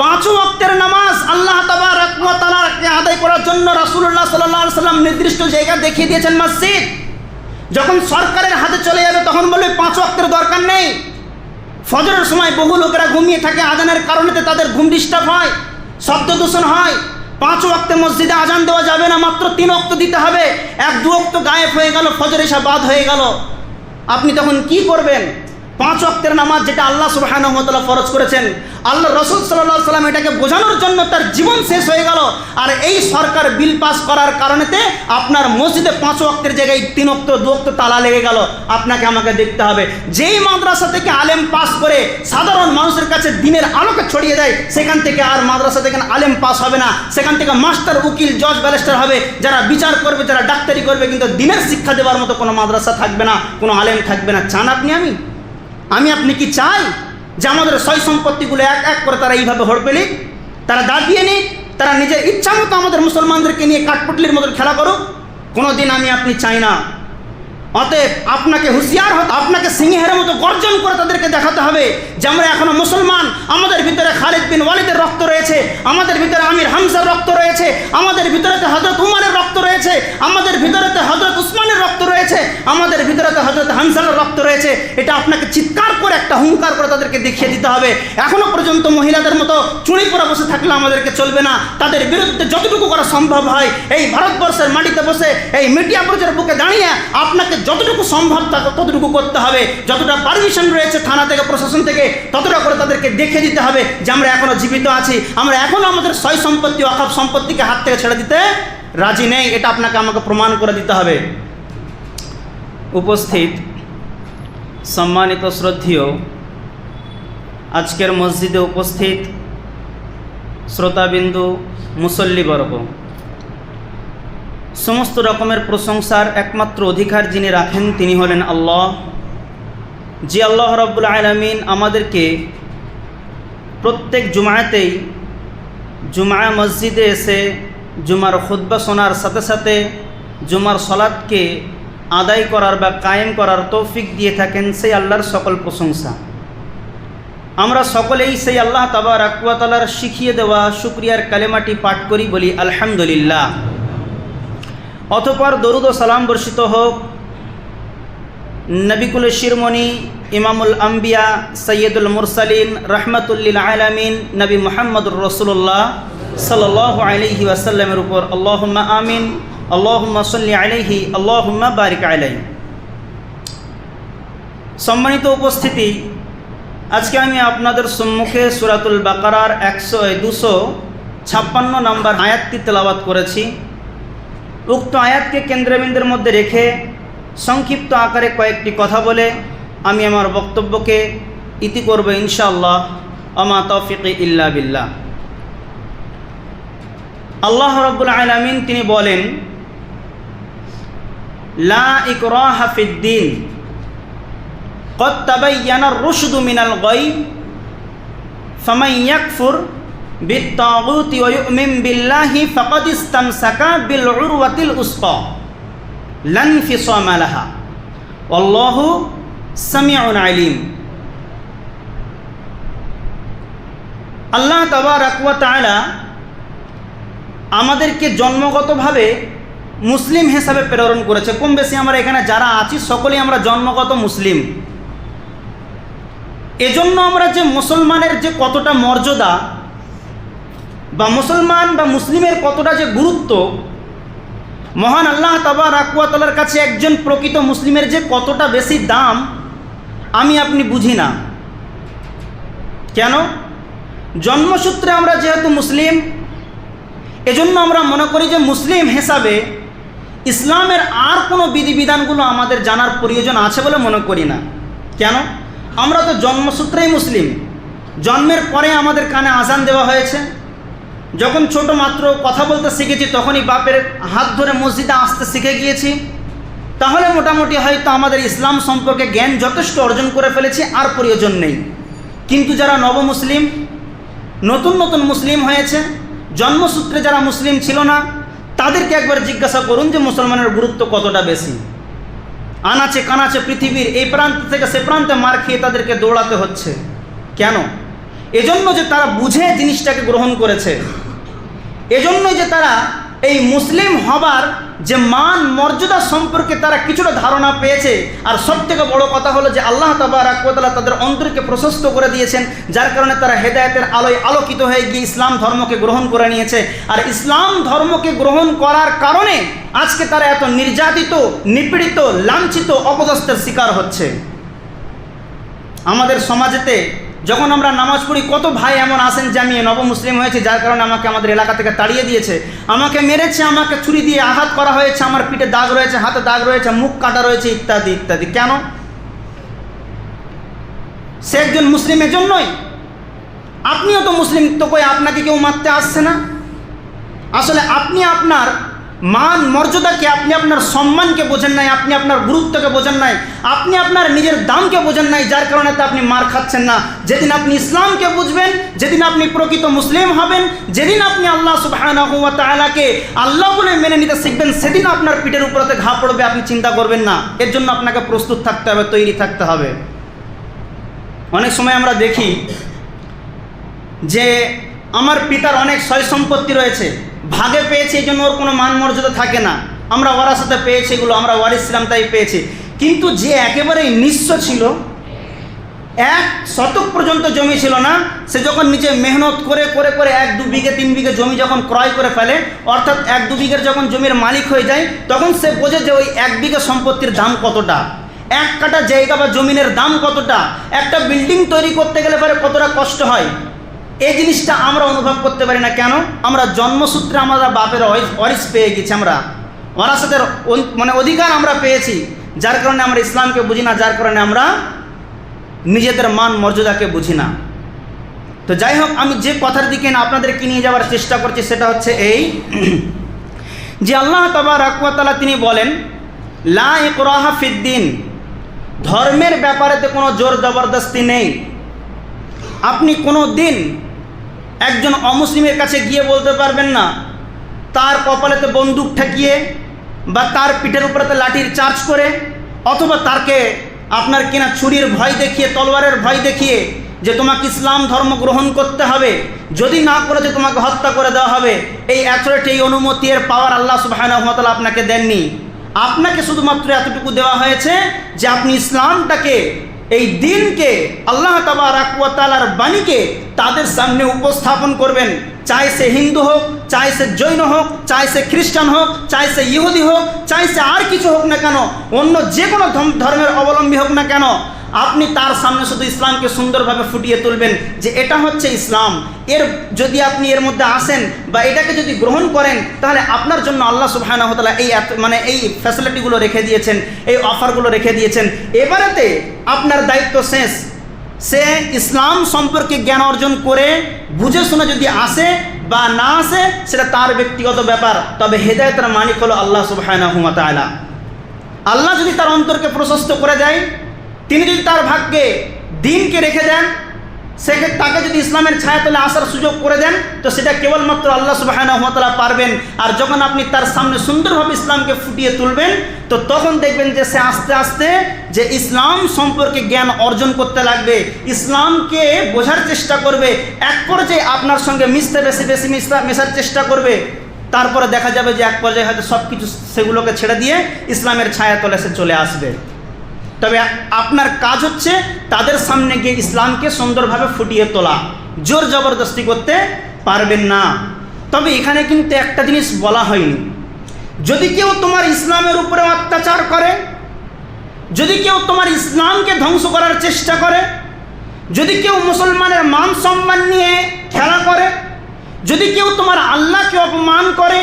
পাঁচ ওয়াক্তের নামাজ আল্লাহ তাবারকে আদায় করার জন্য রাসূলুল্লাহ সাল্লাল্লাহু আলাইহি সাল্লাম নির্দিষ্ট জায়গা দেখিয়ে দিয়েছেন মসজিদ। যখন সরকারের হাতে চলে যাবে তখন বলবে পাঁচ ওয়াক্তের দরকার নেই। ফজরের সময় বহু লোকেরা ঘুমিয়ে থাকে, আজানের কারণেতে তাদের ঘুম ডিস্টার্ব হয়, শব্দ দূষণ হয়। পাঁচ ওয়াক্তে মসজিদে আজান দেওয়া যাবে না, মাত্র তিন অক্ত দিতে হবে। এক দু অক্ত গায়েব হয়ে গেল, ফজর এসা বাদ হয়ে গেল। আপনি তখন কি করবেন? পাঁচ অক্তের নামাজ যেটা আল্লাহ সুবাহানহমতাল্লাহ ফরজ করেছেন, আল্লাহ রসুল সাল্লাহ সাল্লাম এটাকে বোঝানোর জন্য তার জীবন শেষ হয়ে গেল। আর এই সরকার বিল পাস করার কারণেতে আপনার মসজিদে পাঁচ অক্তের জায়গায় তিন অক্ত দু অক্ত তালা লেগে গেল। আপনাকে আমাকে দেখতে হবে। যেই মাদ্রাসা থেকে আলেম পাস করে সাধারণ মানুষের কাছে দিনের আলোকে ছড়িয়ে দেয়, সেখান থেকে আর মাদ্রাসা থেকে আলেম পাস হবে না। সেখান থেকে মাস্টার, উকিল, জজ, ব্যারিস্টার হবে। যারা বিচার করবে, যারা ডাক্তারি করবে, কিন্তু দিনের শিক্ষা দেওয়ার মতো কোনো মাদ্রাসা থাকবে না, কোনো আলেম থাকবে না। চান আপনি আমি? আমি আপনি কি চাই যে আমাদের সয় সম্পত্তিগুলো এক এক করে তারা এইভাবে হড়পেলিক তারা দাবিয়ে নিক, তারা নিজের ইচ্ছা মতো আমাদের মুসলমানদেরকে নিয়ে কাঠপুটলির মতো খেলা করুক। কোনো দিন আমি আপনি চাই না অতএব আপনাকে হুঁশিয়ার হতে আপনাকে সিংহের মতো গর্জন করে তাদেরকে দেখাতে হবে যে আমরা এখনও মুসলমান। আমাদের ভিতরে খালিদ বিন ওয়ালিদের রক্ত রয়েছে, আমাদের ভিতরে আমির হামসার রক্ত রয়েছে, আমাদের ভিতরেতে হজরত উমারের রক্ত রয়েছে, আমাদের ভিতরেতে হজরত উসমানের রক্ত রয়েছে, আমাদের ভিতরেতে হজরত হামসারের রক্ত রয়েছে। এটা আপনাকে চিৎকার করে একটা হুঙ্কার করে তাদেরকে দেখিয়ে দিতে হবে। এখনও পর্যন্ত মহিলাদের মতো চুড়ি পরে বসে থাকলে আমাদেরকে চলবে না। তাদের বিরুদ্ধে যতটুকু করা সম্ভব হয়, এই ভারতবর্ষের মাটিতে বসে, এই মিডিয়া প্রচার বুকে দাঁড়িয়ে আপনাকে যতটুকু সম্ভব ততটুকু করতে হবে। যতটা পারমিশন রয়েছে থানা থেকে, প্রশাসন থেকে, ততটা করে তাদেরকে দেখে দিতে হবে যে আমরা এখনও জীবিত আছি। আমরা এখনও আমাদের সয় সম্পত্তি অখাপ সম্পত্তিকে হাত থেকে ছেড়ে দিতে রাজি নেই। এটা আপনাকে আমাকে প্রমাণ করে দিতে হবে। উপস্থিত সম্মানিত শ্রদ্ধীয় আজকের মসজিদে উপস্থিত শ্রোতাবিন্দু মুসল্লিবর্গ সমস্ত রকমের প্রশংসার একমাত্র অধিকার যিনি রাখেন, তিনি হলেন আল্লাহ। যে আল্লাহ রব্বুল আলমিন আমাদেরকে প্রত্যেক জুমাতেই জুমা মসজিদে এসে, জুমার খুদ্া শোনার সাথে সাথে জুমার সলাদকে আদায় করার বা কায়েম করার তৌফিক দিয়ে থাকেন সেই আল্লাহর সকল প্রশংসা। আমরা সকলেই সেই আল্লাহ তাবার আকুয়াতালার শিখিয়ে দেওয়া শুক্রিয়ার কালেমাটি পাঠ করি বলি আলহামদুলিল্লাহ। অতপর দরুদ ও সালাম বর্ষিত হোক। নবিকুল শিরমণি, ইমামুল আম্বিয়া, সৈয়দুল মুরসালিন, রহমতুল্লিল আলামিন, নবী মোহাম্মদুর রসুল্লাহ সাল আলহি ওয়াসাল্লামের উপর আল্লাহম্মা আমিন, আল্লাহম্মা সল্লি আলহি আল্লাহম্মা বারিক আলাই সম্মানিত উপস্থিতি, আজকে আমি আপনাদের সম্মুখে সুরাতুল বাকারার একশো দুশো ছাপ্পান্ন নম্বর আয়াতটি তেলাবাত করেছি। উক্ত আয়াতকে কেন্দ্রবিন্দুর মধ্যে রেখে সংক্ষিপ্ত আকারে কয়েকটি কথা বলে আমি আমার বক্তব্যকে ইতি করব ইনশাআল্লাহ আমা তৌফিক ইল্লা বিল্লাহ আল্লাহ রব্বুল আলমিন তিনি বলেন লা ইকরাহা ফিদ্দিন قد تبين الرشد من الغي فمن يكفر বিল্লাহি আল্লাহ তবারাকুয়া তালা আমাদেরকে জন্মগতভাবে মুসলিম হিসাবে প্রেরণ করেছে। কম বেশি আমরা এখানে যারা আছি, সকলেই আমরা জন্মগত মুসলিম। এজন্য আমরা যে মুসলমানের যে কতটা মর্যাদা বা মুসলমান বা মুসলিমের কতটা যে গুরুত্ব, মহান আল্লাহ তাবা রাকুয়াতলার কাছে একজন প্রকৃত মুসলিমের যে কতটা বেশি দাম, আমি আপনি বুঝি না। কেন? জন্মসূত্রে আমরা যেহেতু মুসলিম, এজন্য আমরা মনে করি যে মুসলিম হিসাবে ইসলামের আর কোনো বিধিবিধানগুলো আমাদের জানার প্রয়োজন আছে বলে মনে করি না। কেন? আমরা তো জন্মসূত্রেই মুসলিম। জন্মের পরে আমাদের কানে আজান দেওয়া হয়েছে। যখন ছোট মাত্র কথা বলতে শিখেছি, তখনই বাপের হাত ধরে মসজিদে আসতে শিখে গিয়েছি। তাহলে মোটামুটি হয়তো আমাদের ইসলাম সম্পর্কে জ্ঞান যথেষ্ট অর্জন করে ফেলেছি, আর প্রয়োজন নেই। কিন্তু যারা নবমুসলিম, নতুন নতুন মুসলিম হয়েছে, জন্মসূত্রে যারা মুসলিম ছিল না, তাদেরকে একবার জিজ্ঞাসা করুন যে মুসলমানের গুরুত্ব কতটা বেশি। আনাচে কানাচে পৃথিবীর এই প্রান্ত থেকে সে প্রান্তে মার খেয়ে তাদেরকে দৌড়াতে হচ্ছে। কেন? এজন্য যে তারা বুঝে জিনিসটাকে গ্রহণ করেছে। এজন্যই যে তারা এই মুসলিম হবার যে মান মর্যাদা সম্পর্কে তারা কিছুটা ধারণা পেয়েছে। আর সব থেকে বড় কথা হলো যে আল্লাহ তাবারাকালা তাদের অন্তরকে প্রশস্ত করে দিয়েছেন, যার কারণে তারা হেদায়তের আলোয় আলোকিত হয়ে গিয়ে ইসলাম ধর্মকে গ্রহণ করে নিয়েছে। আর ইসলাম ধর্মকে গ্রহণ করার কারণে আজকে তারা এত নির্যাতিত, নিপীড়িত, লাঞ্ছিত অপদস্থের শিকার হচ্ছে। আমাদের সমাজেতে যখন আমরা নামাজ পড়ি, কত ভাই এমন আসেন যে আমি নব মুসলিম হয়েছি, যার কারণে আমাকে আমাদের এলাকা থেকে তাড়িয়ে দিয়েছে। আমাকে মেরেছে, আমাকে ছুরি দিয়ে আঘাত করা হয়েছে, আমার পিঠে দাগ রয়েছে, হাতে দাগ রয়েছে, মুখ কাটা রয়েছে, ইত্যাদি ইত্যাদি। কেন? সে একজন মুসলিমের জন্যই। আপনিও তো মুসলিম, তো কই আপনাকে কেউ মারতে আসছে না? আসলে আপনি আপনার মান মর্যাদাকে আপনি আপনার সম্মানকে বোঝেন নাই, আপনি আপনার গুরুত্বকে বোঝেন নাই, আপনি আপনার নিজের দামকে বোঝেন নাই, যার কারণে তো আপনি মার খাচ্ছেন না। যেদিন আপনি ইসলামকে বুঝবেন, যেদিন আপনি প্রকৃত মুসলিম হবেন, যেদিন আপনি আল্লাহ ওয়া আল্লাহ বলে মেনে নিতে শিখবেন, সেদিন আপনার পিঠের উপরতে ঘা পড়বে, আপনি চিন্তা করবেন না। এর জন্য আপনাকে প্রস্তুত থাকতে হবে, তৈরি থাকতে হবে। অনেক সময় আমরা দেখি যে আমার পিতার অনেক সয় সম্পত্তি রয়েছে। ভাগে পেয়েছে, এই জন্য ওর কোনো মান মর্যাদা থাকে না। আমরা ওরার সাথে পেয়েছি এগুলো, আমরা ওয়ারিসলাম তাই পেয়েছি। কিন্তু যে একেবারেই নিঃস্ব ছিল, এক শতক পর্যন্ত জমি ছিল না, সে যখন নিজে মেহনত করে করে করে এক দু বিঘে, তিন বিঘে জমি যখন ক্রয় করে ফেলে, অর্থাৎ এক দু বিঘের যখন জমির মালিক হয়ে যায়, তখন সে বোঝে যে ওই এক বিঘে সম্পত্তির দাম কতটা। এক কাটা জায়গা বা জমিনের দাম কতটা। একটা বিল্ডিং তৈরি করতে গেলে পরে কতটা কষ্ট হয়। এই জিনিসটা আমরা অনুভব করতে পারি না কেন? আমরা জন্মসূত্রে আমরা বাপের ওয়ারিস পেয়ে গেছি আমরা। ওরাসাতের মানে অধিকার আমরা পেয়েছি। যার কারণে আমরা ইসলামকে বুঝি না, যার কারণে আমরা নিজেদের মান, মর্যাদাকে বুঝি না। তো যাই হোক, আমি যে কথার দিকে না আপনাদেরকে নিয়ে যাওয়ার চেষ্টা করছি, সেটা হচ্ছে এই যে আল্লাহ তবা রাকুয়াতালা তিনি বলেন, লা ইকরাহা ফিদ্দিন ধর্মের ব্যাপারেতে কোনো জোর জবরদস্তি নেই। আপনি কোনো দিন একজন অমুসলিমের কাছে গিয়ে বলতে পারবেন না, তার কপালেতে বন্দুক ঠেকিয়ে বা তার পিঠের উপরেতে লাঠির চার্জ করে, অথবা তারকে আপনার কিনা ছুরির ভয় দেখিয়ে, তলোয়ারের ভয় দেখিয়ে যে তোমাকে ইসলাম ধর্ম গ্রহণ করতে হবে, যদি না করে যে তোমাকে হত্যা করে দেওয়া হবে, এই অ্যাথরিটি এই অনুমতি এর পাওয়ার আল্লাহ সুবাহানহমতাল আপনাকে দেননি। আপনাকে শুধুমাত্র এতটুকু দেওয়া হয়েছে যে আপনি ইসলামটাকে এই দিনকে আল্লাহ তাবার বাণীকে তাদের সামনে উপস্থাপন করবেন। চাই সে হিন্দু হোক, চাই সে জৈন হোক, চাই সে খ্রিস্টান হোক, চাই সে ইহুদি হোক, চাই সে আর কিছু হোক না কেন, অন্য যে কোনো ধর্মের অবলম্বী হোক না কেন আপনি তার সামনে শুধু ইসলামকে সুন্দরভাবে ফুটিয়ে তুলবেন যে এটা হচ্ছে ইসলাম। এর যদি আপনি এর মধ্যে আসেন বা এটাকে যদি গ্রহণ করেন, তাহলে আপনার জন্য আল্লাহ সুবাহানহতালা এই মানে এই ফ্যাসিলিটিগুলো রেখে দিয়েছেন, এই অফারগুলো রেখে দিয়েছেন। এবারেতে আপনার দায়িত্ব শেষ। সে ইসলাম সম্পর্কে জ্ঞান অর্জন করে, বুঝে শুনে যদি আসে বা না আসে, সেটা তার ব্যক্তিগত ব্যাপার। তবে হেদায়তের মানিক হলো আল্লাহ সুবাহানহমত আল্লাহ যদি তার অন্তরকে প্রশস্ত করে দেয় তিনি যদি তার ভাগ্যে দিনকে রেখে দেন সেক্ষেত্রে তাকে যদি ইসলামের ছায়া ছায়াতলে আসার সুযোগ করে দেন, তো সেটা কেবলমাত্র আল্লাহ সুবাহানহমতলা পারবেন। আর যখন আপনি তার সামনে সুন্দরভাবে ইসলামকে ফুটিয়ে তুলবেন, তো তখন দেখবেন যে সে আস্তে আস্তে যে ইসলাম সম্পর্কে জ্ঞান অর্জন করতে লাগবে, ইসলামকে বোঝার চেষ্টা করবে, এক পর্যায়ে আপনার সঙ্গে মিশতে বেশি বেশি মিশতে মেশার চেষ্টা করবে, তারপরে দেখা যাবে যে এক পর্যায়ে হয়তো সব কিছু সেগুলোকে ছেড়ে দিয়ে ইসলামের ছায়া ছায়াতলে সে চলে আসবে। তবে আপনার কাজ হচ্ছে তাদের সামনে গিয়ে ইসলামকে সুন্দরভাবে ফুটিয়ে তোলা। জোর জবরদস্তি করতে পারবেন না। তবে এখানে কিন্তু একটা জিনিস বলা হয়নি। যদি কেউ তোমার ইসলামের উপরে অত্যাচার করে, যদি কেউ তোমার ইসলামকে ধ্বংস করার চেষ্টা করে, যদি কেউ মুসলমানের মান সম্মান নিয়ে খেলা করে, যদি কেউ তোমার আল্লাহকে অপমান করে,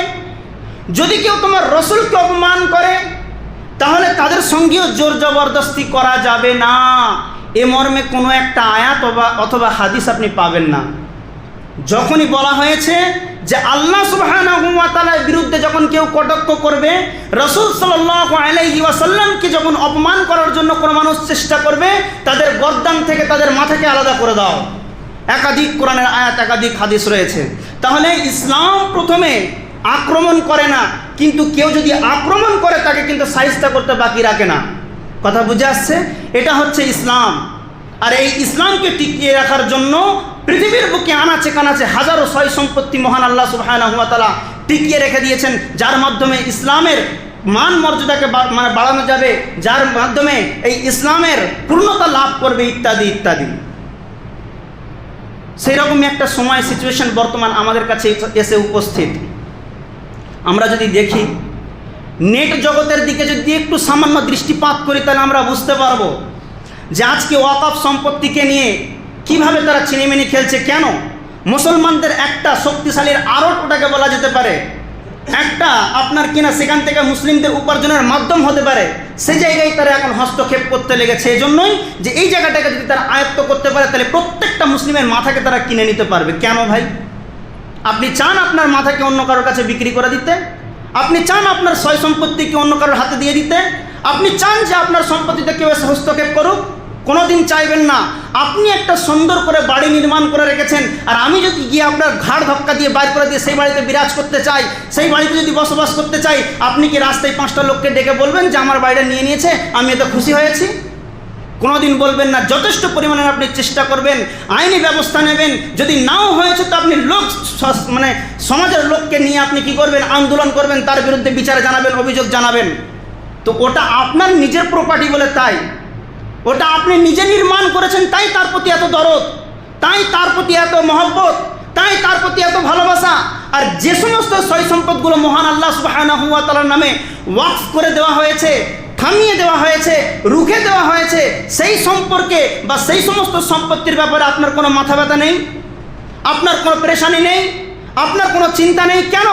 যদি কেউ তোমার রসুলকে অপমান করে তাহলে তাদের সঙ্গেও জোর জবরদস্তি করা যাবে না। এ মর্মে কোনো একটা আয়াত অথবা হাদিস আপনি পাবেন না। যখনই বলা হয়েছে যে আল্লাহ সুবাহর বিরুদ্ধে যখন কেউ কটক্ষ করবে, রসুল সাল্লাসাল্লামকে যখন অপমান করার জন্য কোনো মানুষ চেষ্টা করবে, তাদের গরদান থেকে তাদের মাথাকে আলাদা করে দাও। একাধিক কোরআনের আয়াত, একাধিক হাদিস রয়েছে। তাহলে ইসলাম প্রথমে আক্রমণ করে না, কিন্তু কেউ যদি আক্রমণ করে তাকে কিন্তু সাহিস্তা করতে বাকি রাখে না। কথা বুঝে আসছে? এটা হচ্ছে ইসলাম। আর এই ইসলামকে টিকিয়ে রাখার জন্য পৃথিবীর বুকে আনাচে কানাচে হাজারো সয় সম্পত্তি মহান আল্লাহ সুবহানাহু ওয়া তাআলা টিকিয়ে রেখে দিয়েছেন, যার মাধ্যমে ইসলামের মান মর্যাদাকে মানে বাড়ানো যাবে, যার মাধ্যমে এই ইসলামের পূর্ণতা লাভ করবে ইত্যাদি ইত্যাদি। সেই রকমই একটা সময় সিচুয়েশন বর্তমান আমাদের কাছে এসে উপস্থিত। আমরা যদি দেখি, নেট জগতের দিকে যদি একটু সামান্য দৃষ্টিপাত করি, তাহলে আমরা বুঝতে পারব যে আজকে ওয়াকফ সম্পত্তিকে নিয়ে কীভাবে তারা ছিনিমিনি খেলছে, কেন? মুসলমানদের একটা শক্তিশালীর আরট ওটাকে বলা যেতে পারে। একটা আপনার কিনা সেখান থেকে মুসলিমদের উপার্জনের মাধ্যম হতে পারে। সে জায়গায় তারা এখন হস্তক্ষেপ করতে লেগেছে। এই জন্যই যে এই জায়গাটাকে যদি তারা আয়ত্ত করতে পারে, তাহলে প্রত্যেকটা মুসলিমের মাথাকে তারা কিনে নিতে পারবে। কেন ভাই? আপনি চান আপনার মাথাকে অন্য কারোর কাছে বিক্রি করে দিতে? আপনি চান আপনার সয় সম্পত্তিকে অন্য কারোর হাতে দিয়ে দিতে? আপনি চান যে আপনার সম্পত্তিতে কেউ এসে হস্তক্ষেপ করুক? কোনোদিন চাইবেন না। আপনি একটা সুন্দর করে বাড়ি নির্মাণ করে রেখেছেন, আর আমি যদি গিয়ে আপনার ঘাড় ধাক্কা দিয়ে বাইর করে দিয়ে সেই বাড়িতে বিরাজ করতে চাই, সেই বাড়িতে যদি বসবাস করতে চাই, আপনি কি রাস্তায় পাঁচটা লোককে ডেকে বলবেন যে, আমার বাড়িটা নিয়ে নিয়েছে, আমি এত খুশি হয়েছি কোনোদিন বলবেন না, যথেষ্ট পরিমাণে আপনি চেষ্টা করবেন, আইনি ব্যবস্থা নেবেন, যদি নাও হয়েছে তো আপনি লোক মানে সমাজের লোককে নিয়ে আপনি কি করবেন, আন্দোলন করবেন, তার বিরুদ্ধে বিচার জানাবেন, অভিযোগ জানাবেন। তো ওটা আপনার নিজের প্রপার্টি বলে তাই। ওটা আপনি নিজে নির্মাণ করেছেন, তাই তার প্রতি এত দরদ, তাই তার প্রতি এত মহব্বত, তাই তার প্রতি এত ভালোবাসা। আর যে সমস্ত সয় সম্পদগুলো মহান আল্লাহ তাআলার নামে ওয়াকফ করে দেওয়া হয়েছে থামিয়ে দেওয়া হয়েছে, রুখে দেওয়া হয়েছে, সেই সম্পর্কে বা সেই সমস্ত সম্পত্তির ব্যাপারে আপনার কোনো মাথা ব্যথা নেই? আপনার কোনো পেরেশানি নেই? আপনার কোনো চিন্তা নেই? কেন?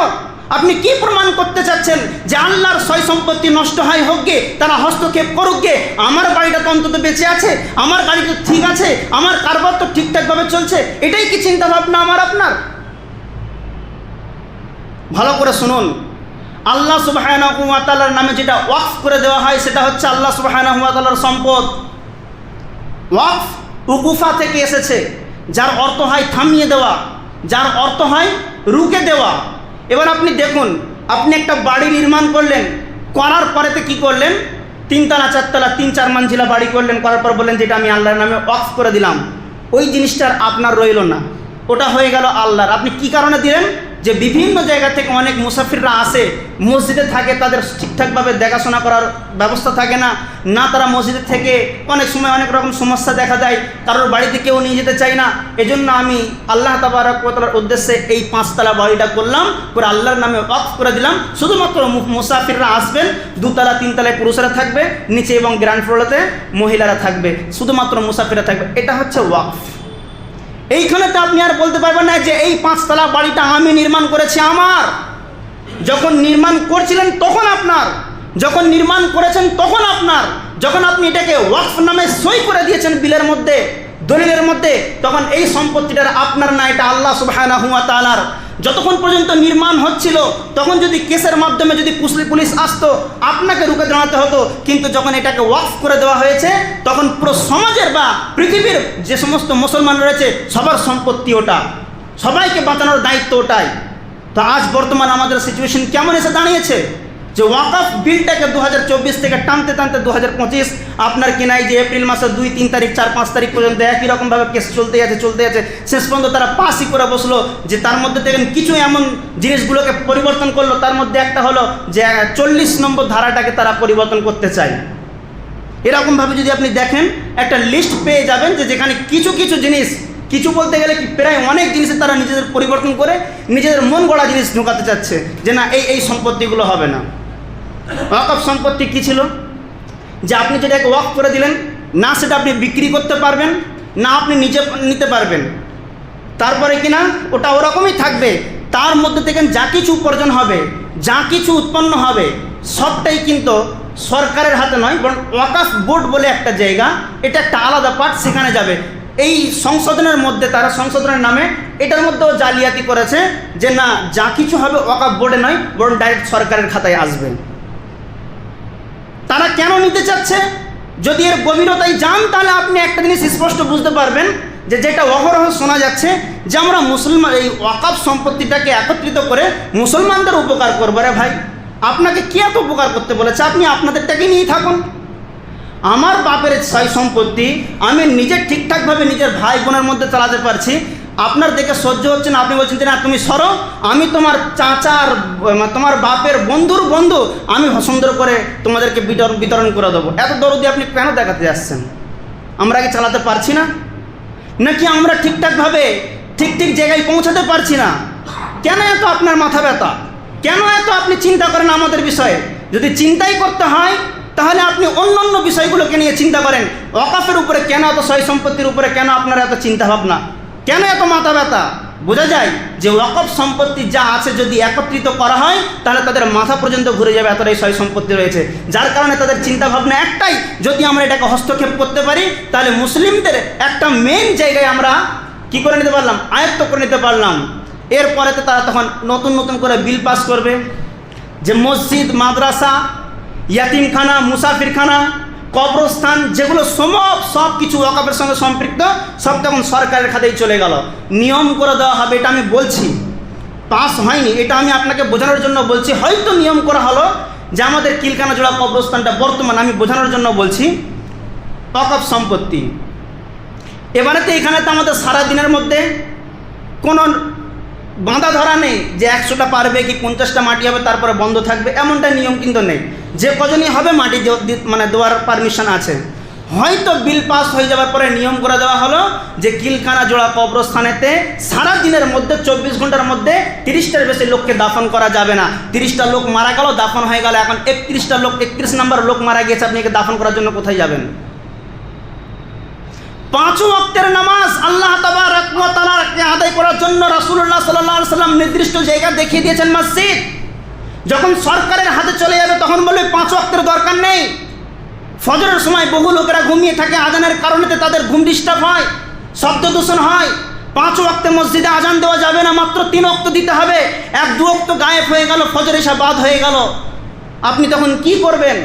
আপনি কি প্রমাণ করতে চাচ্ছেন যে আল্লাহর সয় সম্পত্তি নষ্ট হয়, হোক গে, তারা হস্তক্ষেপ করুক গে, আমার বাড়িটা তো অন্তত বেঁচে আছে, আমার গাড়ি তো ঠিক আছে, আমার কারবার তো ঠিকঠাকভাবে চলছে, এটাই কি চিন্তা ভাবনা আমার আপনার? ভালো করে শুনুন। আল্লাহ সুবাহানাহু ওয়া তাআলার নামে যেটা ওয়াকফ করে দেওয়া হয় সেটা হচ্ছে আল্লাহ সুবাহানাহু ওয়া তাআলার সম্পদ। ওয়াকফ উকুফা থেকে এসেছে, যার অর্থ হয় থামিয়ে দেওয়া, যার অর্থ হয় রুকে দেওয়া। এবার আপনি দেখুন, আপনি একটা বাড়ি নির্মাণ করলেন, করার পরেতে কি করলেন? তিনতলা, চারতলা, তিন চার মানজিলা বাড়ি করলেন, করার পর বললেন যেটা আমি আল্লাহর নামে ওয়াকফ করে দিলাম। ওই জিনিসটার আপনার রইল না। ওটা হয়ে গেল আল্লাহর। আপনি কি কারণে দিলেন? যে বিভিন্ন জায়গা থেকে অনেক মুসাফিররা আসে, মসজিদে থাকে, তাদের ঠিকঠাকভাবে দেখাশোনা করার ব্যবস্থা থাকে না। না, তারা মসজিদে থেকে অনেক সময় অনেক রকম সমস্যা দেখা দেয়, কারোর বাড়িতে কেউ নিয়ে যেতে চায় না। এজন্য আমি আল্লাহ তাবারকতালার উদ্দেশ্যে এই পাঁচতলা বাড়িটা করলাম, করে আল্লাহর নামে অফ করে দিলাম। শুধুমাত্র মুসাফিররা আসবেন, দুতলা, তিনতলায় পুরুষরা থাকবে, নিচে এবং গ্র্যান্ড ফ্লোরেতে মহিলারা থাকবে, শুধুমাত্র মুসাফিররা থাকবে। এটা হচ্ছে ওয়াকফ। এইখানে তো আপনি আর বলতে পারবেন না যে এই পাঁচতলা বাড়িটা আমি নির্মাণ করেছি আমার। যখন নির্মাণ করছিলেন তখন আপনার, যখন নির্মাণ করেছেন তখন আপনার, যখন আপনি এটাকে ওয়াকফ নামে সই করে দিয়েছেন বিলের মধ্যে, দলিলের মধ্যে, তখন এই সম্পত্তিটার আপনার না, এটা আল্লাহ সুবাহ যতক্ষণ পর্যন্ত নির্মাণ হচ্ছিল, তখন যদি কেসের মাধ্যমে যদি পুলিশ আসতো, আপনাকে রুখে দাঁড়াতে হতো। কিন্তু যখন এটাকে ওয়াকফ করে দেওয়া হয়েছে, তখন পুরো সমাজের বা পৃথিবীর যে সমস্ত মুসলমান রয়েছে, সবার সম্পত্তি ওটা। সবাইকে বাঁচানোর দায়িত্ব ওটাই। তো আজ বর্তমান আমাদের সিচুয়েশন কেমন এসে দাঁড়িয়েছে? যে ওয়াকফ বিলটাকে দু হাজার চব্বিশ থেকে টানতে টানতে দু হাজার পঁচিশ, আপনার কিনাই যে এপ্রিল মাসের দুই, তিন তারিখ, চার, পাঁচ তারিখ পর্যন্ত একই রকমভাবে কেস চলতে আছে চলতে আছে। শেষ পর্যন্ত তারা পাসই করে বসল যে তার মধ্যে থেকে কিছু এমন জিনিসগুলোকে পরিবর্তন করল, তার মধ্যে একটা হলো যে চল্লিশ নম্বর ধারাটাকে তারা পরিবর্তন করতে চায়। এরকমভাবে যদি আপনি দেখেন, একটা লিস্ট পেয়ে যাবেন যে যেখানে কিছু কিছু জিনিস, কিছু বলতে গেলে প্রায় অনেক জিনিসে তারা নিজেদের পরিবর্তন করে, নিজেদের মন গড়া জিনিস ঢোকাতে চাচ্ছে যে না, এই এই সম্পত্তিগুলো হবে না। ওয়াকফ সম্পত্তি কী ছিল? যে আপনি যেটাকে ওয়াক করে দিলেন, না সেটা আপনি বিক্রি করতে পারবেন, না আপনি নিজে নিতে পারবেন। তারপরে কিনা, ওটা ওরকমই থাকবে। তার মধ্যে থেকে যা কিছু উপার্জন হবে, যা কিছু উৎপন্ন হবে, সবটাই কিন্তু সরকারের হাতে নয়, বরং ওয়াকাফ বোর্ড বলে একটা জায়গা, এটা একটা আলাদা পার্ট সেখানে যাবে। এই সংশোধনের মধ্যে, তারা সংশোধনের নামে, এটার মধ্যেও জালিয়াতি করেছে যে না, যা কিছু হবে ওয়াকাফ বোর্ডে নয়, বরং ডাইরেক্ট সরকারের খাতায় আসবে। তারা কেন নিতে চাচ্ছে? যদি এর গভীরতায় যান, তাহলে আপনি একটা জিনিস স্পষ্ট বুঝতে পারবেন যে যেটা অহরহ শোনা যাচ্ছে, যে আমরা মুসলমান, এই ওয়াকাফ সম্পত্তিটাকে একত্রিত করে মুসলমানদের উপকার করব রে ভাই। আপনাকে কে এত উপকার করতে বলেছে? আপনি আপনাদেরটাকে নিয়েই থাকুন। আমার বাপের ছয় সম্পত্তি আমি নিজের ঠিকঠাকভাবে নিজের ভাই বোনের মধ্যে চালাতে পারছি আপনার দেখে সহ্য হচ্ছে না। আপনি বলছেন না, তুমি সরো। আমি তোমার চাচার তোমার বাপের বন্ধুর বন্ধু। আমি সুন্দর করে তোমাদেরকে বিতরণ বিতরণ করে দেবো। এত দরদি আপনি কেন দেখাতে যাচ্ছেন? আমরা কি চালাতে পারছি না? নাকি আমরা ঠিকঠাকভাবে ঠিক ঠিক জায়গায় পৌঁছাতে পারছি না? কেন এত আপনার মাথা ব্যথা? কেন এত আপনি চিন্তা করেন আমাদের বিষয়ে? যদি চিন্তাই করতে হয়, তাহলে আপনি অন্য অন্য বিষয়গুলোকে নিয়ে চিন্তা করেন। অকাফের উপরে কেন এত সয় সম্পত্তির উপরে কেন আপনার এত চিন্তা ভাবনা কেন এত মাথা ব্যথা? বোঝা যায় যে ওয়াকফ সম্পত্তি যা আছে যদি একত্রিত করা হয়, তাহলে তাদের মাথা পর্যন্ত ঘুরে যাবে, এতটাই সয় সম্পত্তি রয়েছে। যার কারণে তাদের চিন্তা ভাবনা একটাই, যদি আমরা এটাকে হস্তক্ষেপ করতে পারি, তাহলে মুসলিমদের একটা মেন জায়গায় আমরা কি করে নিতে পারলাম? আয়ত্ত করে নিতে পারলাম। এরপরেতে তারা তখন নতুন নতুন করে বিল পাস করবে। যে মসজিদ, মাদ্রাসা, ইয়াতিমখানা, মুসাফিরখানা কবরস্থান যেগুলো সব সব কিছু ওয়াকাফের সঙ্গে সম্পৃক্ত, সব তখন সরকারের খাতেই চলে গেল। নিয়ম করে দেওয়া হবে, এটা আমি বলছি। পাস হয়নি, এটা আমি আপনাকে বোঝানোর জন্য বলছি। হয়তো নিয়ম করা হলো যে আমাদের কিলকানা জোড়া কবরস্থানটা বর্তমান আমি বোঝানোর জন্য বলছি, ওয়াকফ সম্পত্তি। এবারে তো এখানে তো আমাদের সারা দিনের মধ্যে কোনো বাঁধা ধরা নেই যে একশোটা পারবে কি পঞ্চাশটা মাটি হবে, তারপরে বন্ধ থাকবে, এমনটা নিয়ম কিন্তু নেই। যে কজনই হবে মাটি মানে দেওয়ার পারমিশন আছে। হয়তো বিল পাস হয়ে যাওয়ার পরে নিয়ম করে দেওয়া হলো যে কিলখানা জোড়া কবরস্থানেতে সারা দিনের মধ্যে, চব্বিশ ঘণ্টার মধ্যে তিরিশটার বেশি লোককে দাফন করা যাবে না। তিরিশটা লোক মারা গেল, দাফন হয়ে গেল, এখন একত্রিশটা লোক, একত্রিশ নাম্বার লোক মারা গিয়েছে, আপনি দাফন করার জন্য কোথায় যাবেন? পাঁচ ওয়াক্তের নামাজ আল্লাহ তাবারকে আদায় করার জন্য রাসূলুল্লাহ আলাইহি সাল্লাম নির্দিষ্ট জায়গা দেখিয়ে দিয়েছেন মসজিদ। যখন সরকারের হাতে চলে যাবে তখন বলবে পাঁচ ওয়াক্তের দরকার নেই। ফজরের সময় বহু লোকেরা ঘুমিয়ে থাকে, আজানের কারণেতে তাদের ঘুম ডিস্টার্ব হয়, শব্দ দূষণ হয়। পাঁচ ওয়াক্তে মসজিদে আজান দেওয়া যাবে না, মাত্র তিন অক্ত দিতে হবে। এক, দু অক্ত গায়েব হয়ে গেল, ফজর এসা বাদ হয়ে গেল। আপনি তখন কি করবেন?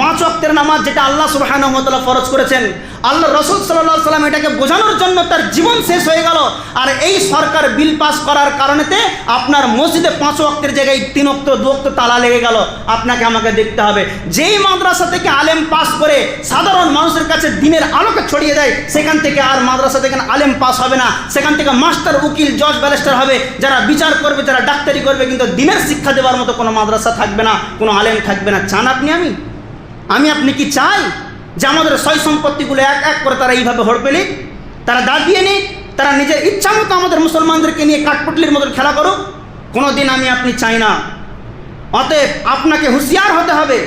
পাঁচ ওয়াক্তের নামাজ যেটা আল্লাহ সুবাহানহমতাল্লাহ ফরজ করেছেন, আল্লাহ রসুল সাল্লাহ সাল্লাম এটাকে বোঝানোর জন্য তার জীবন শেষ হয়ে গেল। আর এই সরকার বিল পাস করার কারণেতে আপনার মসজিদে পাঁচ ওয়াক্তের জায়গায় তিন অক্ত দু অক্ত তালা লেগে গেল। আপনাকে আমাকে দেখতে হবে। যেই মাদ্রাসা থেকে আলেম পাস করে সাধারণ মানুষের কাছে দিনের আলোকে ছড়িয়ে দেয়, সেখান থেকে আর মাদ্রাসা থেকে আলেম পাস হবে না। সেখান থেকে মাস্টার, উকিল, জজ, ব্যারিস্টার হবে। যারা বিচার করবে, যারা ডাক্তারি করবে, কিন্তু দিনের শিক্ষা দেওয়ার মতো কোনো মাদ্রাসা থাকবে না, কোনো আলেম থাকবে না। চান আপনি আমি? আমি আপনি কি চাই যে আমাদের সয় সম্পত্তিগুলো এক এক করে তারা এইভাবে হড়পেলে তারা দাবিয়ে নিক, তারা নিজের ইচ্ছা মতো আমাদের মুসলমানদেরকে নিয়ে কাঠপুটলির মতো খেলা করুক? কোনো দিন আমি আপনি চাই না। অতএব আপনাকে হুঁশিয়ার হতে হবে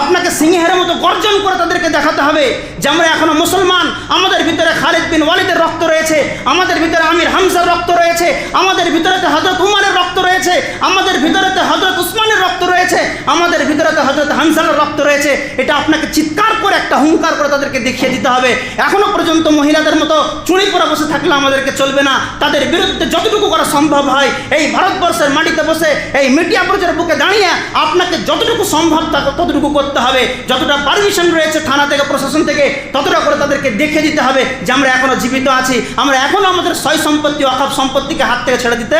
আপনাকে সিংহের মতো গর্জন করে তাদেরকে দেখাতে হবে যে আমরা এখনও মুসলমান। আমাদের ভিতরে খালিদ বিন ওয়ালিদের রক্ত রয়েছে, আমাদের ভিতরে আমির হামজার রক্ত রয়েছে, আমাদের ভিতরেতে হজরত উমারের রক্ত রয়েছে, আমাদের ভিতরেতে হজরত উসমানের রক্ত রয়েছে, আমাদের ভিতরেতে হজরত হামজার রক্ত রয়েছে। এটা আপনাকে চিৎকার করে একটা হুঙ্কার করে তাদেরকে দেখিয়ে দিতে হবে। এখনও পর্যন্ত মহিলাদের মতো চুড়ি পরে বসে থাকলে আমাদেরকে চলবে না। তাদের বিরুদ্ধে যতটুকু করা সম্ভব হয়, এই ভারতবর্ষের মাটিতে বসে, এই মিডিয়া প্রচারের বুকে দাঁড়িয়ে আপনাকে যতটুকু সম্ভব ততটুকু করতে হবে। যতটা পারমিশন রয়েছে থানা থেকে, প্রশাসন থেকে, ততটা করে তাদেরকে দেখে দিতে হবে যে আমরা এখনও জীবিত আছি। আমরা এখনও আমাদের সয় সম্পত্তি অখাপ সম্পত্তিকে হাত থেকে ছেড়ে দিতে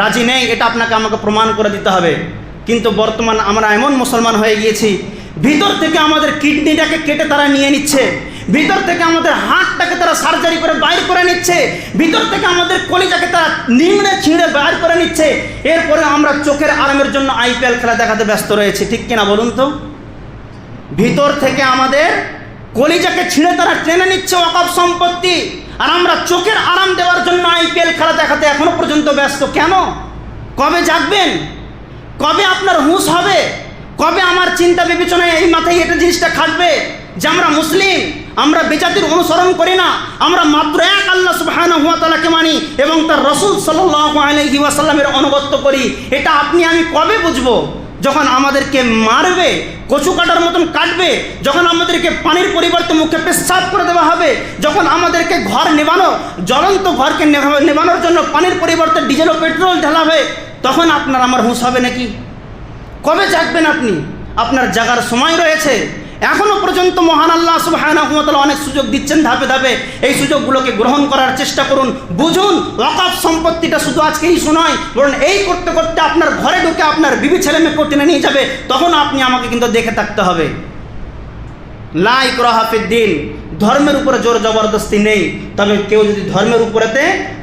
রাজি নেই। এটা আপনাকে আমাকে প্রমাণ করে দিতে হবে। কিন্তু বর্তমান আমরা এমন মুসলমান হয়ে গিয়েছি, ভিতর থেকে আমাদের কিডনিটাকে কেটে তারা নিয়ে নিচ্ছে, ভিতর থেকে আমাদের হাতটাকে তারা সার্জারি করে বাইর করে নিচ্ছে, ভিতর থেকে আমাদের কলিজাকে তারা নিংড়ে ছিঁড়ে বাইর করে নিচ্ছে। এরপরে আমরা চোখের আরামের জন্য আইপিএল খেলা দেখাতে ব্যস্ত রয়েছি। ঠিক কিনা বলুন তো? ভিতর থেকে আমাদের কলিজাকে ছিঁড়ে তারা টেনে নিচ্ছে অকপ সম্পত্তি। আর আমরা চোখের আরাম দেওয়ার জন্য আইপিএল খেলা দেখাতে এখনও পর্যন্ত ব্যস্ত। কেন? কবে জাগবেন? কবে আপনার হুঁশ হবে? কবে আমার চিন্তা বিবেচনায় এই মাথায় এটা জিনিসটা খাটবে যে আমরা মুসলিম, আমরা বেজাতির অনুসরণ করি না, আমরা মাত্র এক আল্লাহ সুবহানাহু ওয়া তাআলাকে মানি এবং তার রসুল সাল্লাল্লাহু আলাইহি ওয়াসাল্লামের অনুগত্য করি। এটা আপনি, আমি কবে বুঝব? যখন আমাদেরকে মারবে, কচু কাটার মতন কাটবে, যখন আমাদেরকে পানির পরিবর্তে মুখে পেশাব করে দেওয়া হবে, যখন আমাদেরকে ঘর নেবানো জ্বলন্ত ঘরকে নেবানোর জন্য পানির পরিবর্তে ডিজেল ও পেট্রোল ঢালাবে তখন আপনার আমার হুঁশ হবে নাকি? কবে জাগবেন আপনি? আপনার জাগার সময় রয়েছে। এখনও পর্যন্ত মহান আল্লাহ সুবহানাহু ওয়া তাআলা অনেক সুযোগ দিচ্ছেন ধাপে ধাপে। এই সুযোগগুলোকে গ্রহণ করার চেষ্টা করুন। বুঝুন অকাপ সম্পত্তিটা শুধু আজকেই শোনায় বরং এই করতে করতে আপনার ঘরে ঢুকে আপনার বিবি ছেলে মেয়ে টেনে নিয়ে যাবে, তখন আপনি আমাকে কিন্তু দেখে থাকতে হবে। লাইক দিন। ধর্মের উপরে জোর জবরদস্তি নেই, তবে কেউ যদি ধর্মের উপরেতে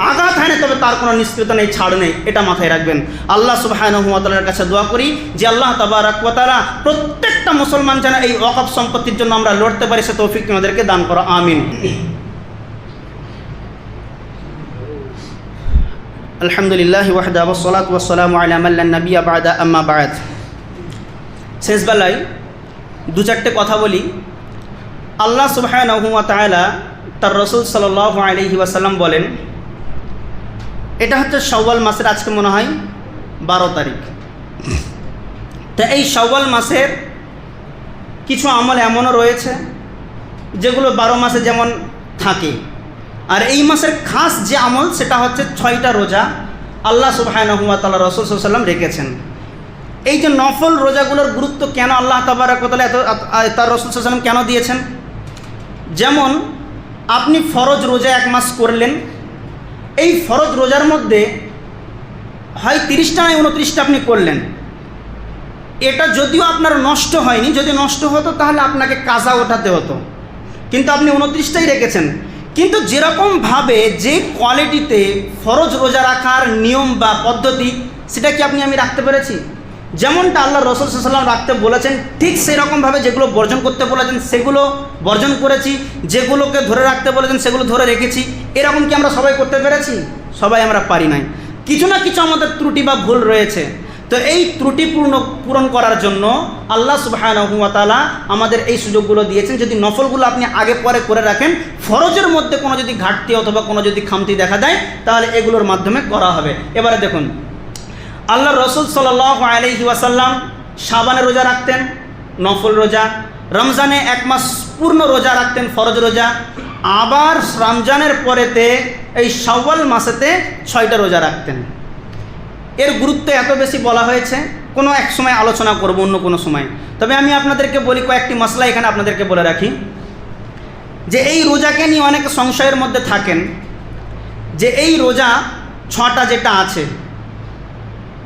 আঘাত হানে, তবে তার কোনো নিষ্কৃত নেই, ছাড় নেই, এটা মাথায় রাখবেন। আল্লাহ সুবাহানুমতালার কাছে দোয়া করি যে আল্লাহ তাবারাকালা প্রত্যেকটা মুসলমান যেন এই ওয়াকফ সম্পত্তির জন্য আমরা লড়তে পারি, সে তৌফিক আমাদেরকে দান করো, আমিন। আলহামদুলিল্লাহ ওয়াহদা ওসলাত ওসালাম আলামাল্লা নবী আবাদা আম্মা বায়াত শেষবেলায় দু চারটে কথা বলি। আল্লাহ সুবাহ তালা তার রসুল সাল আলহি ওয়াসাল্লাম বলেন, এটা হচ্ছে সওয়াল মাসের আজকে মনে হয় বারো তারিখ। তা এই সওয়াল মাসের কিছু আমল এমনও রয়েছে যেগুলো বারো মাসে যেমন থাকে। আর এই মাসের খাস যে আমল, সেটা হচ্ছে ছয়টা রোজা আল্লাহ সুবাহ তাল্লাহ রসুল সাল্লাম রেখেছেন। এই যে নফল রোজাগুলোর গুরুত্ব কেন আল্লাহ তাবারাকতালা এত তার রসুল সাল্লাম কেন দিয়েছেন? যেমন আপনি ফরজ রোজা এক মাস করলেন, এই ফরজ রোজার মধ্যে হয় তিরিশটা নয় উনত্রিশটা আপনি করলেন। এটা যদিও আপনার নষ্ট হয়নি, যদি নষ্ট হতো তাহলে আপনাকে কাজা ওঠাতে হতো। কিন্তু আপনি উনত্রিশটাই রেখেছেন। কিন্তু যেরকমভাবে যে কোয়ালিটিতে ফরজ রোজা রাখার নিয়ম বা পদ্ধতি, সেটা কি আপনি আমি রাখতে পেরেছি? যেমনটা আল্লাহ রসুল সাল্লাম রাখতে বলেছেন, ঠিক সেরকমভাবে যেগুলো বর্জন করতে বলেছেন, সেগুলো বর্জন করেছি, যেগুলোকে ধরে রাখতে বলেছেন, সেগুলো ধরে রেখেছি। এরকম কি আমরা সবাই করতে পেরেছি? সবাই আমরা পারি নাই। কিছু না কিছু আমাদের ত্রুটি বা ভুল রয়েছে। তো এই ত্রুটি পূর্ণ, পূরণ করার জন্য আল্লাহ সুবাহানহুমতালা আমাদের এই সুযোগগুলো দিয়েছেন। যদি নফলগুলো আপনি আগে পরে করে রাখেন, ফরজের মধ্যে কোনো যদি ঘাটতি অথবা কোনো যদি খামতি দেখা দেয়, তাহলে এগুলোর মাধ্যমে করা হবে। এবারে দেখুন আল্লাহ রসুল সাল আলহি ওয়াসাল্লাম সাবানে রোজা রাখতেন, নফল রোজা, রমজানে এক মাস পূর্ণ রোজা রাখতেন, ফরজ রোজা, আবার রমজানের পরেতে এই সওয়াল মাসেতে ছয়টা রোজা রাখতেন। এর গুরুত্ব এত বেশি বলা হয়েছে, কোনো এক সময় আলোচনা করব, অন্য কোনো সময়। তবে আমি আপনাদেরকে বলি কয়েকটি মশলা এখানে আপনাদেরকে বলে রাখি। যে এই রোজাকে নিয়ে অনেকে সংশয়ের মধ্যে থাকেন, যে এই রোজা ছটা যেটা আছে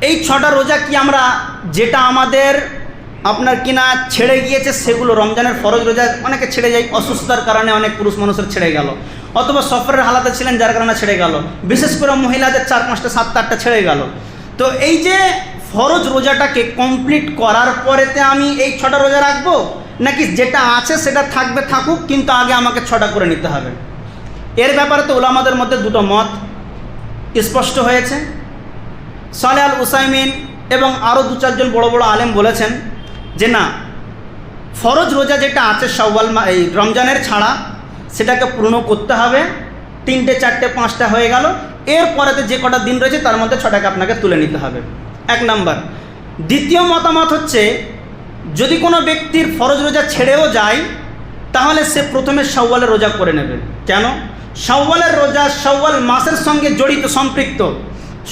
এই ছটা রোজা কি আমরা যেটা আমাদের আপনার কিনা ছেড়ে গিয়েছে সেগুলো রমজানের ফরজ রোজা অনেকে ছেড়ে যায়, অসুস্থতার কারণে অনেক পুরুষ মানুষের ছেড়ে গেল। অথবা সফরের হালাতে ছিলেন যার কারণে ছেড়ে গেল। বিশেষ করে মহিলাদের চার পাঁচটা, সাতটা, আটটা ছেড়ে গেল। তো এই যে ফরজ রোজাটাকে কমপ্লিট করার পরেতে আমি এই ছটা রোজা রাখব? নাকি যেটা আছে সেটা থাকবে থাকুক, কিন্তু আগে আমাকে ছটা করে নিতে হবে। এর ব্যাপারে তো ওলামাদের মধ্যে দুটো মত স্পষ্ট হয়েছে। সালে আল উসাইমিন এবং আরও দু চারজন বড় বড় আলেম বলেছেন যে না, ফরজ রোজা যেটা আছে সওয়াল এই রমজানের ছাড়া সেটাকে পূর্ণ করতে হবে। তিনটে, চারটে, পাঁচটা হয়ে গেল। এরপরেতে যে কটা দিন রয়েছে তার মধ্যে ছটাকে আপনাকে তুলে নিতে হবে। এক নাম্বার। দ্বিতীয় মতামত হচ্ছে, যদি কোনো ব্যক্তির ফরজ রোজা ছেড়েও যায়, তাহলে সে প্রথমে সওয়ালের রোজা করে নেবে। কেন? সওয়ালের রোজা সওয়াল মাসের সঙ্গে জড়িত, সম্পৃক্ত।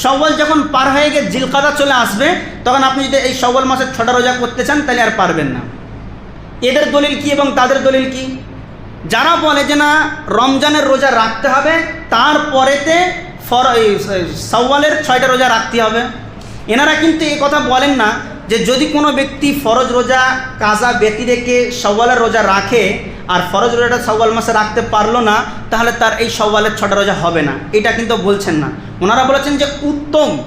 সওয়াল যখন পার হয়ে গিয়ে জিলকাদা চলে আসবে, তখন আপনি যদি এই সওয়াল মাসের ছটা রোজা করতে চান, তাহলে আর পারবেন না। এদের দলিল কি এবং তাদের দলিল কি? যারা বলে যে না, রমজানের রোজা রাখতে হবে তারপরেতে ফর সওয়ালের ছয়টা রোজা রাখতে হবে। এনারা কিন্তু এই কথা বলেন না যে যদি কোনো ব্যক্তি ফরজ রোজা, কাজা ব্যতি রেখে সওয়ালের রোজা রাখে আর ফরজ রোজাটা সওয়াল মাসে রাখতে পারল না, তাহলে তার এই সওয়ালের ছটা রোজা হবে না। এটা কিন্তু বলছেন না। ওনারা বলেছেন যে উত্তম,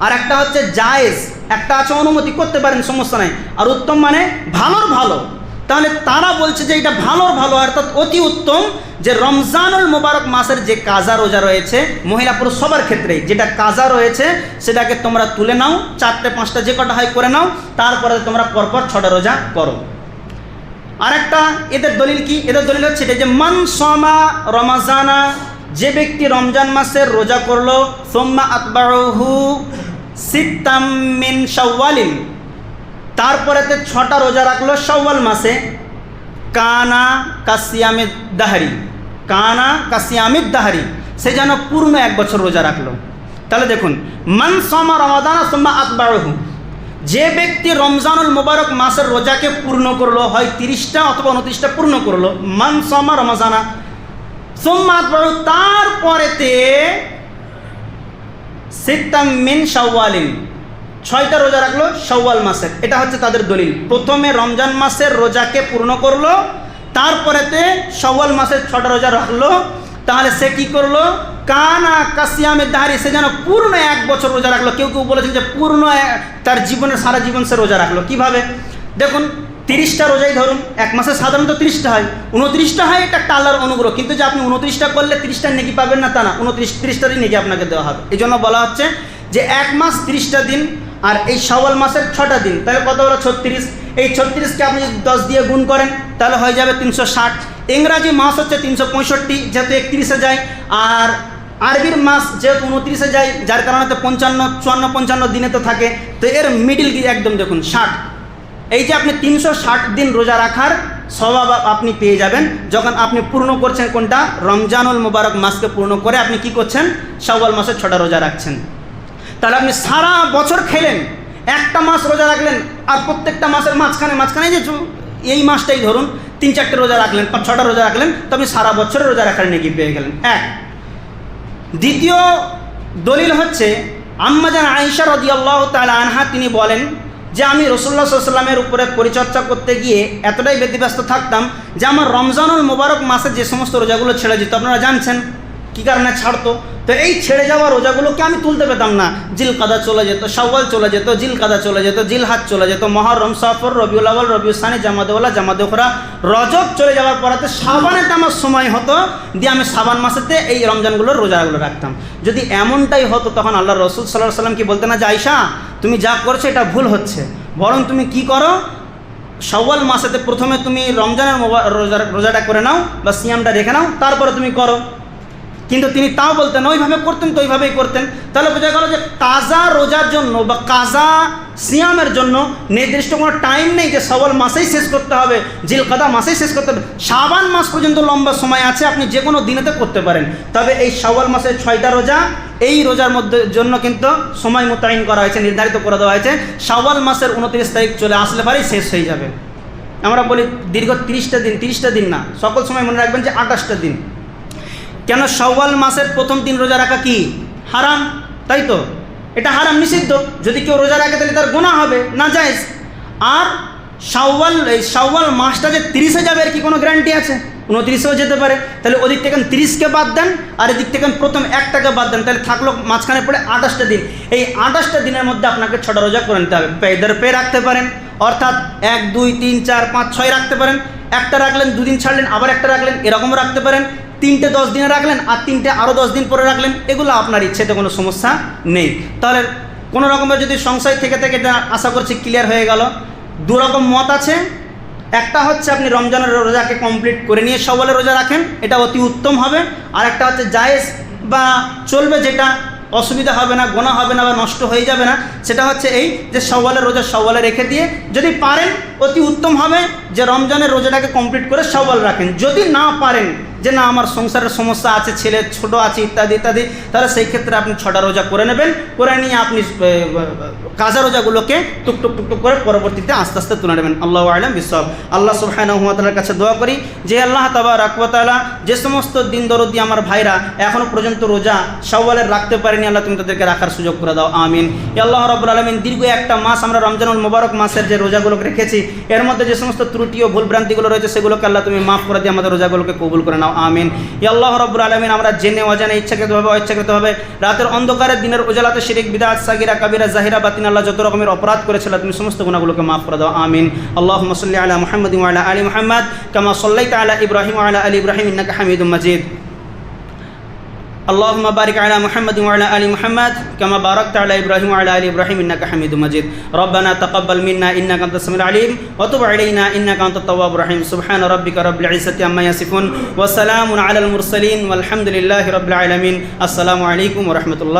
আর একটা হচ্ছে জায়েজ, একটা আছে অনুমতি, করতে পারেন, সমস্যা নাই। আর উত্তম মানে ভালোর ভালো। তাহলে তারা বলছে যে এটা ভালোর ভালো, অর্থাৎ অতি উত্তম যে রমজানুল মোবারক মাসের যে কাজা রোজা রয়েছে, মহিলা পুরুষ সবার ক্ষেত্রেই, যেটা কাজা রয়েছে, সেটাকে তোমরা তুলে নাও, চারটে, পাঁচটা যে কটা হয় করে নাও, তারপরে তোমরা পরপর ছটা রোজা করো। আরেকটা, এদের দলিল কি? এদের দলিল হচ্ছে এটা যে, মান সমা রমাজানা, যে ব্যক্তি রমজান মাসের রোজা করল, সোম্মা আকবরহু সিত্তামিন সওয়ালিন তারপরেতে ছটা রোজা রাখল সওয়াল মাসে। কানা কাসিয়ামিদ দাহারি। কানা কাসিয়ামিদ দাহারি। সে যেন পূর্ণ এক বছর রোজা রাখল। তাহলে দেখুন, মান সমা রমাদানা সোম্মা আকবরহু যে ব্যক্তি রমজানুল মুবারক মাসের রোজাকে পূর্ণ করল, হয় তিরিশটা অথবা উনত্রিশটা পূর্ণ করল, মান সমা রমাজানা সোম্মা আকবরহু তারপরেতে সিত্তাম মিন শাওয়ালিন। ছয়টা রোজা রাখল সওয়াল মাসের। এটা হচ্ছে তাদের দলিল। প্রথমে রমজান মাসের রোজাকে পূর্ণ করল, তারপরেতে সওয়াল মাসের ছটা রোজা রাখল। তাহলে সে কি করল? কানা কাসিয়ামের দাহারি, সে যেন পূর্ণ এক বছর রোজা রাখল। কেউ কেউ বলেছেন যে পূর্ণ তার জীবনের সারা জীবন সে রোজা রাখল। কীভাবে? দেখুন, তিরিশটা রোজাই ধরুন, এক মাসে সাধারণত তিরিশটা হয়। উনত্রিশটা হয়, এটা একটা অনুগ্রহ। কিন্তু যে আপনি উনত্রিশটা করলে তিরিশটা নেকি পাবেন না, তা না। উনত্রিশ, তিরিশটারই নেকি আপনাকে দেওয়া হবে। এই জন্য বলা হচ্ছে যে এক মাস তিরিশটা দিন আর এই সওয়াল মাসের ছটা দিন, তাহলে কত হলো ছত্রিশ? এই ছত্রিশকে আপনি যদি দশ দিয়ে গুণ করেন, তাহলে হয়ে যাবে তিনশো ষাট। ইংরাজি মাস হচ্ছে তিনশো পঁয়ষট্টি, যেহেতু একত্রিশে যায়, আর আরবির মাস যেহেতু উনত্রিশে যায়, যার কারণে তো পঞ্চান্ন, চুয়ান্ন, পঞ্চান্ন দিনে তো থাকে, তো এর মিডিল একদম দেখুন, ষাট। এই যে আপনি তিনশো ষাট দিন রোজা রাখার স্বভাব আপনি পেয়ে যাবেন, যখন আপনি পূর্ণ করছেন কোনটা? রমজানুল মুবারক মাসকে পূর্ণ করে আপনি কি করছেন? সওয়াল মাসের ছটা রোজা রাখছেন। তাহলে আপনি সারা বছর খেলেন, একটা মাস রোজা রাখলেন, আর প্রত্যেকটা মাসের মাঝখানে মাঝখানে যে এই মাসটাই ধরুন, তিন চারটে রোজা রাখলেন, পাঁচ ছটা রোজা রাখলেন, তো আপনি সারা বছরের রোজা রাখার নেকি পেয়ে গেলেন। এক। দ্বিতীয় দলিল হচ্ছে, আম্মাজান আয়েশা রদিয়াল্লাহ তাআলা আনহা তিনি বলেন যে আমি রসুল্লাহ সাল্লামের উপরে পরিচর্যা করতে গিয়ে এতটাই ব্যতিব্যস্ত থাকতাম যে আমার রমজানুল মোবারক মাসে যে সমস্ত রোজাগুলো ছেড়ে যেত আপনারা জানছেন? কী কারণে ছাড়তো? তো এই ছেড়ে যাওয়া রোজাগুলোকে আমি তুলতে পেতাম না। জিল কাদা চলে যেত সওয়াল চলে যেত জিল কাদা চলে যেত জিল হাত চলে যেত, মহরম, সফর, রবিউল আওয়াল রবিউল সানি জামাদেওয়ালা জামাদেখরা রজব চলে যাওয়ার পরাতে সাবানেতে আমার সময় হতো, দিয়ে আমি সাবান মাসেতে এই রমজানগুলোর রোজাগুলো রাখতাম। যদি এমনটাই হতো, তখন আল্লাহ রসুল সাল্লাহ সাল্লাম কি বলতেন, না যে আয়সা তুমি যা করছ, এটা ভুল হচ্ছে। বরং তুমি কি করো? সওয়াল মাসেতে প্রথমে তুমি রমজানের রোজা রোজাটা করে নাও বা সিয়ামটা রেখে নাও, তারপরে তুমি করো। কিন্তু তিনি তাও বলতেন, ওইভাবে করতেন তো ওইভাবেই করতেন। তাহলে বোঝা গেল যে কাজা রোজার জন্য বা কাজা সিয়ামের জন্য নির্দিষ্ট কোনো টাইম নেই যে সওয়াল মাসেই শেষ করতে হবে জিল কাদা মাসেই শেষ করতে হবে। সাবান মাস পর্যন্ত লম্বা সময় আছে, আপনি যে কোনো দিনেতে করতে পারেন। তবে এই সওয়াল মাসের ছয়টা রোজা, এই রোজার মধ্যে জন্য কিন্তু সময় মোতায়েন করা হয়েছে, নির্ধারিত করে দেওয়া হয়েছে। সওয়াল মাসের উনত্রিশ তারিখ চলে আসলে পরেই শেষ হয়ে যাবে। আমরা বলি দীর্ঘ তিরিশটা দিন তিরিশটা দিন না, সকল সময় মনে রাখবেন যে আঠাশটা দিন। কেন সওয়াল মাসের প্রথম দিন রোজা রাখা কি হারাম? তাই তো? এটা হারাম, নিষিদ্ধ। যদি কেউ রোজা রাখে, তাহলে তার গোনা হবে, না যায় আর সাওয়াল এই সাওয়াল মাসটা যে তিরিশে যাবে এর কি কোনো গ্যারান্টি আছে? উনত্রিশেও যেতে পারে। তাহলে ওদিক থেকে তিরিশকে বাদ দেন, আর এদিক থেকে প্রথম একটাকে বাদ দেন। তাহলে থাকল মাঝখানে পড়ে আঠাশটা দিন। এই আঠাশটা দিনের মধ্যে আপনাকে ছটা রোজা করে নিতে হবে। পেদের পেয়ে রাখতে পারেন। অর্থাৎ এক, দুই, তিন, চার, পাঁচ, ছয় রাখতে পারেন। একটা রাখলেন, দুদিন ছাড়লেন, আবার একটা রাখলেন, এরকমও রাখতে পারেন। তিনটে দশ দিনে রাখলেন আর তিনটে আরও দশ দিন পরে রাখলেন, এগুলো আপনার ইচ্ছেতে কোনো সমস্যা নেই। তাহলে কোনো রকমের যদি সংশয় থেকে থেকে, এটা আশা করছি ক্লিয়ার হয়ে গেল। দু রকম মত আছে। একটা হচ্ছে আপনি রমজানের রোজাকে কমপ্লিট করে নিয়ে সবলে রোজা রাখেন, এটা অতি উত্তম হবে। আর একটা হচ্ছে জায়েজ বা চলবে যেটা, অসুবিধা হবে না, গোনা হবে না বা নষ্ট হয়ে যাবে না। সেটা হচ্ছে এই যে সওয়ালের রোজা সওয়ালে রেখে দিয়ে যদি পারেন, অতি উত্তম হবে যে রমজানের রোজাটাকে কমপ্লিট করে সওয়াল রাখেন। যদি না পারেন যে না, আমার সংসারের সমস্যা আছে, ছেলে ছোট আছে, ইত্যাদি ইত্যাদি, তাহলে সেই ক্ষেত্রে আপনি ছটা রোজা করে নেবেন, করে নিয়ে আপনি কাজা রোজাগুলোকে টুকটুক টুকটুক করে পরবর্তীতে আস্তে আস্তে তুলে নেবেন। আল্লাহ আলম বিশ্বব আল্লাহ সুবাহানহমতালার কাছে দোয়া করি যে, আল্লাহ তাবা রাকবতালা যে সমস্ত দিন দরদি আমার ভাইরা এখনও পর্যন্ত রোজা সওয়ালের রাখতে পারেনি, আল্লাহ তুমি তাদেরকে রাখার সুযোগ করে দাও। আমিন। আল্লাহ রব্বুল আলমিন, দীর্ঘ একটা মাস আমরা রমজানুল মোবারক মাসের যে রোজাগুলোকে রেখেছি, এর মধ্যে যে সমস্ত ত্রুটি ও ভুলভ্রান্তিগুলো রয়েছে, সেগুলোকে আল্লাহ তুমি মাফ করে দিয়ে আমাদের রোজাগুলোকে কবুল করে নাও। আমিন। ইয়াল্লাহ রব্বুল আলমিন, আমরা জেনে অজানে ইচ্ছাকৃতভাবে, অইচ্ছাকৃতভাবে রাতের অন্ধকারের দিনের উজালাতে শিরিক, বিদাত, সাগিরা, কাবিরা, জাহিরা, বাতিন, আল্লাহ যত রকমের অপরাধ করেছিল, তুমি সমস্ত গুণাগুলোকে মাফ করে দাও, আমিন। আল্লাহ মসল্লি আলা মোহাম্মদ আলা আলী মোহাম্মদ, কামা সল্লাইতা আলা ইব্রাহিম আলা আলী ইব্রাহিম ইন্নাকা হামিদুম মাজিদ। اللهم بارك على محمد وعلى آل محمد كما باركت على إبراهيم وعلى آل إبراهيم إنك حميد مجيد. ربنا تقبل منا إنك أنت السميع العليم وتب علينا إنك أنت التواب الرحيم. سبحان ربك رب العزة عما يصفون وسلام على المرسلين والحمد لله رب العالمين. السلام عليكم ورحمة الله